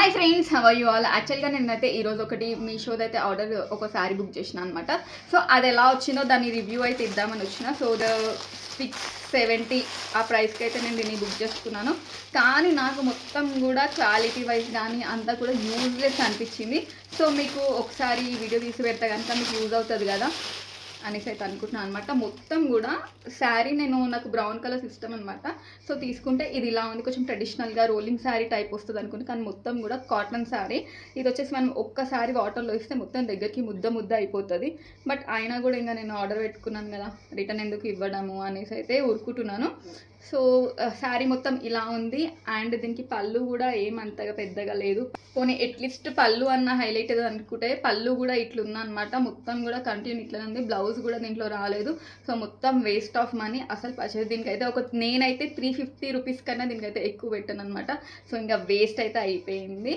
Hi friends how you all యాక్చువల్గా నేనైతే ఈరోజు ఒకటి మీషోది అయితే ఆర్డర్ ఒకసారి బుక్ చేసిన అనమాట సో అది ఎలా వచ్చిందో దాని రివ్యూ అయితే ఇద్దామని వచ్చిన. సో ద సిక్స్ సెవెంటీ ఆ ప్రైస్కి అయితే నేను దీన్ని బుక్ చేసుకున్నాను. కానీ నాకు మొత్తం కూడా క్వాలిటీ వైజ్ కానీ అంతా కూడా యూజ్లెస్ అనిపించింది. సో మీకు ఒకసారి ఈ వీడియో తీసి పెడితే కనుక మీకు యూజ్ అవుతుంది కదా. అనేసి అయితే అనుకుంటున్నాను అనమాట మొత్తం కూడా శారీ నేను నాకు బ్రౌన్ కలర్ ఇష్టం అనమాట సో తీసుకుంటే ఇది ఇలా ఉంది. కొంచెం ట్రెడిషనల్గా రోలింగ్ శారీ టైప్ వస్తుంది అనుకుంటే. కానీ మొత్తం కూడా కాటన్ శారీ. ఇది వచ్చేసి మనం ఒక్కసారి వాటర్లో ఇస్తే మొత్తం దగ్గరికి ముద్ద ముద్ద అయిపోతుంది. బట్ అయినా కూడా ఇంకా నేను ఆర్డర్ పెట్టుకున్నాను కదా. రిటర్న్ ఎందుకు ఇవ్వడము అనేసి అయితే ఊరుకుంటున్నాను. సో శారీ మొత్తం ఇలా ఉంది. అండ్ దీనికి పళ్ళు కూడా ఏమంతగా పెద్దగా లేదు. పోనీ అట్లీస్ట్ పళ్ళు అన్న హైలైట్ ఏదో అనుకుంటే పళ్ళు కూడా ఇట్లుందనమాట మొత్తం కూడా కంటిన్యూ ఇట్లా ఉంది. బ్లౌజ్ కూడా దీంట్లో రాలేదు. సో మొత్తం వేస్ట్ ఆఫ్ మనీ అసలు పర్చేస్ దీనికైతే ఒక నేనైతే త్రీ ఫిఫ్టీ రూపీస్ కన్నా దీనికైతే ఎక్కువ పెట్టాను అనమాట సో ఇంకా వేస్ట్ అయితే అయిపోయింది.